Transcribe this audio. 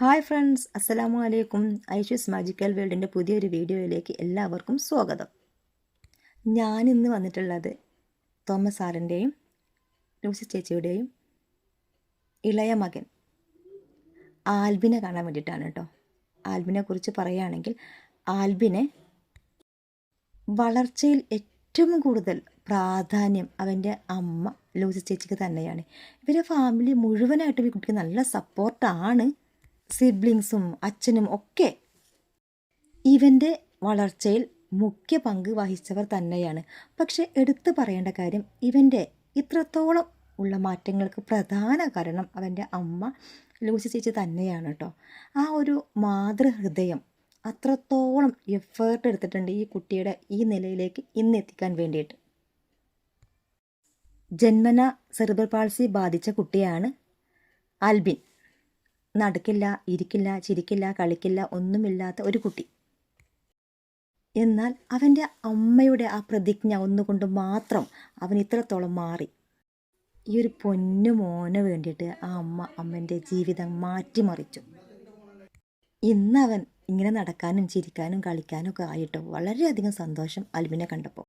Hi friends അസ്സലാമു അലൈക്കും. Aishu's magical വേൾഡിന്റെ പുതിയൊരു വീഡിയോയിലേക്ക് എല്ലാവർക്കും സ്വാഗതം. ഞാനിന്ന് വന്നിട്ടുള്ളത് തോമസ് സാറിന്റെയും ലൂസി ചേച്ചിയുടെയും ഇളയ മകൻ ആൽബിനെ കാണാൻ വേണ്ടിയിട്ടാണ് കേട്ടോ. ആൽബിനെ കുറിച്ച് പറയുകയാണെങ്കിൽ ആൽബിനെ വളർച്ചയിൽ ഏറ്റവും കൂടുതൽ പ്രാധാന്യം അവന്റെ അമ്മ ലൂസി ചേച്ചിക്ക് തന്നെയാണ്. ഇവരെ ഫാമിലി മുഴുവനായിട്ടും ഈ കുട്ടിക്ക് നല്ല സപ്പോർട്ടാണ് സിബ്ലിങ്സും അച്ഛനും ഒക്കെ ഇവന്റെ വളർച്ചയിൽ മുഖ്യ പങ്ക് വഹിച്ചവർ തന്നെയാണ്. പക്ഷെ എടുത്തു പറയേണ്ട കാര്യം ഇവന്റെ ഇത്രത്തോളം ഉള്ള മാറ്റങ്ങൾക്ക് പ്രധാന കാരണം അവന്റെ അമ്മ ലൂസി ചേച്ചി തന്നെയാണ് കേട്ടോ. ആ ഒരു മാതൃഹൃദയം അത്രത്തോളം എഫേർട്ട് എടുത്തിട്ടുണ്ട് ഈ കുട്ടിയുടെ ഈ നിലയിലേക്ക് ഇന്ന് എത്തിക്കാൻ വേണ്ടിയിട്ട്. ജന്മന സെറിബൽ പാൾസി ബാധിച്ച കുട്ടിയാണ് ആൽബിൻ. നടക്കില്ല ഇരിക്കില്ല ചിരിക്കില്ല കളിക്കില്ല ഒന്നുമില്ലാത്ത ഒരു കുട്ടി. എന്നാൽ അവന്റെ അമ്മയുടെ ആ പ്രതിജ്ഞ ഒന്നുകൊണ്ട് മാത്രം അവൻ ഇത്രത്തോളം മാറി. ഈ ഒരു പൊന്നു മോന് വേണ്ടിയിട്ട് ആ അമ്മ അമ്മന്റെ ജീവിതം മാറ്റിമറിച്ചു. ഇന്നവൻ ഇങ്ങനെ നടക്കാനും ചിരിക്കാനും കളിക്കാനും ഒക്കെ ആയിട്ട് വളരെയധികം സന്തോഷം അൽബിനെ കണ്ടപ്പോൾ.